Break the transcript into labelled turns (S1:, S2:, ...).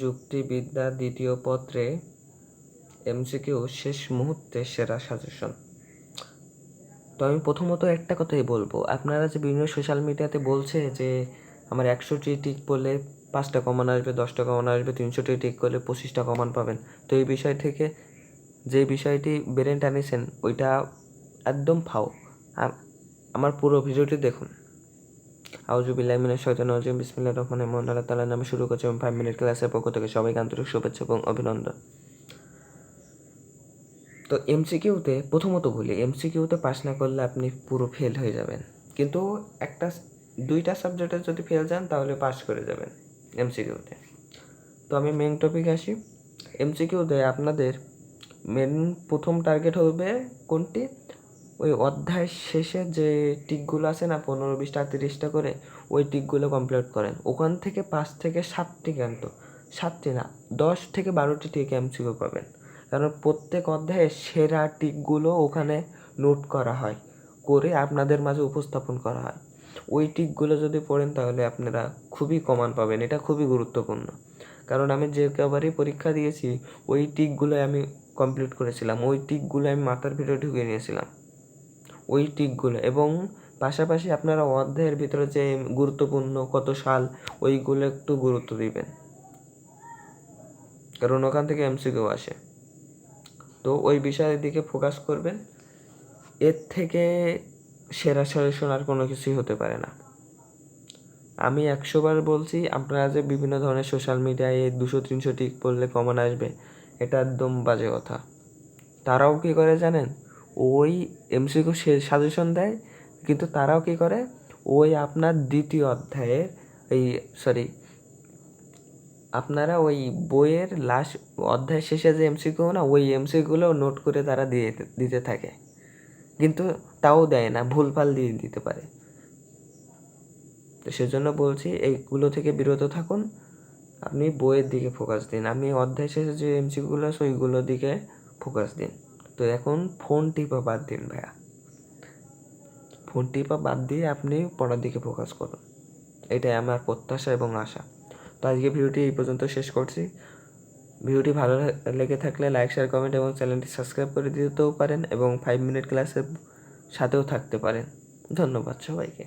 S1: যুক্তিবিদ্যা দ্বিতীয় পত্রে এমসিকিউ শেষ মুহূর্তে সেরা সাজেশন। তো আমি প্রথমত একটা কথাই বলব, আপনারা যে বিভিন্ন সোশ্যাল মিডিয়াতে বলছে যে আমার একশোটি টিক করলে পাঁচটা কমান আসবে, দশটা কমান আসবে, তিনশোটি টিক করলে পঁচিশটা কমান পাবেন। তো এই বিষয় থেকে যে বিষয়টি ব্রেন টানিয়েছেন, ওইটা একদম ফাও। আমার পুরো ভিডিওটি দেখুন। আউজুবিল্লাহ মিনাশ শয়তানির রাজিম। বিসমিল্লাহির রহমানির রহিম। আল্লাহ তাআলার নামে শুরু করছি এবং ফাইভ মিনিট ক্লাসের পক্ষ থেকে সবাইকে আন্তরিক শুভেচ্ছা এবং অভিনন্দন। তো এমসিকিউতে প্রথমত বলি এমসিকিউতে পাস না করলে আপনি পুরো ফেল হয়ে যাবেন। কিন্তু একটা দুইটা সাবজেক্টে যদি ফেল যান, তাহলে পাস করে যাবেন এমসিকিউতে তো আমি মেন টপিক আসি। এমসিকিউতে আপনাদের মেন প্রথম টার্গেট হবে কোনটি? ওই অধ্যায় শেষে যে টিকগুলো আছে না, পনেরো বিশটা, তিরিশটা করে, ওই টিকগুলো কমপ্লিট করেন। ওখান থেকে পাঁচ থেকে সাতটি কিন্তু সাতটি না, দশ থেকে বারোটি টিক এমসিকিউ পাবেন। কারণ প্রত্যেক অধ্যায়ে সেরা টিকগুলো ওখানে নোট করা হয়, করে আপনাদের মাঝে উপস্থাপন করা হয়। ওই টিকগুলো যদি পড়েন তাহলে আপনারা খুবই কমান পাবেন, এটা খুবই গুরুত্বপূর্ণ। কারণ আমি যে কবারই পরীক্ষা দিয়েছি, ওই টিকগুলো আমি কমপ্লিট করেছিলাম, ওই টিকগুলো আমি মাথার ভিতরে ঢুকিয়ে নিয়েছিলাম। ওই টিকগুলো এবং পাশাপাশি আপনারা অধ্যায়ের ভিতরে যে গুরুত্বপূর্ণ কত সাল, ওইগুলো একটু গুরুত্ব দিবেন। কারণ ওখান থেকে এমসিকিউ আসে। তো ওই বিষয়ের দিকে ফোকাস করবেন। এর থেকে সেরা সাজেশন আর কোনো কিছুই হতে পারে না। আমি একশো বার বলছি, আপনারা যে বিভিন্ন ধরনের সোশ্যাল মিডিয়ায় দুশো, তিনশো টিক পড়লে কমন আসবে, এটা একদম বাজে কথা। তারাও কী করে জানেন? ওই এমসিকিউ সাজেশন দেয়, কিন্তু তারাও কী করে? ওই আপনার দ্বিতীয় অধ্যায়ের এই সরি আপনারা ওই বইয়ের লাস্ট অধ্যায় শেষে যে এমসিকিউ না, ওই এমসিকিউগুলো নোট করে তারা দিয়ে দিতে থাকে। কিন্তু তাও দেয় না, ভুলভাল দিয়ে দিতে পারে। তো সেজন্য বলছি, এইগুলো থেকে বিরত থাকুন। আপনি বইয়ের দিকে ফোকাস দিন। আমি অধ্যায় শেষে যে এমসিকিউগুলো আছে, ওইগুলোর দিকে ফোকাস দিন। তো এখন ফোন টিপা বাদ দিন ভাইয়া। ফোন টিপা বাদ দিয়ে আপনি পড়ার দিকে ফোকাস করুন। এটাই আমার প্রত্যাশা এবং আশা। তো আজকে ভিডিওটি এই পর্যন্ত শেষ করছি। ভিডিওটি ভালো লেগে থাকলে লাইক শেয়ার কমেন্ট এবং চ্যানেলটি সাবস্ক্রাইব করে দিতেও পারেন এবং ফাইভ মিনিট ক্লাসের সাথেও থাকতে পারেন। ধন্যবাদ সবাইকে।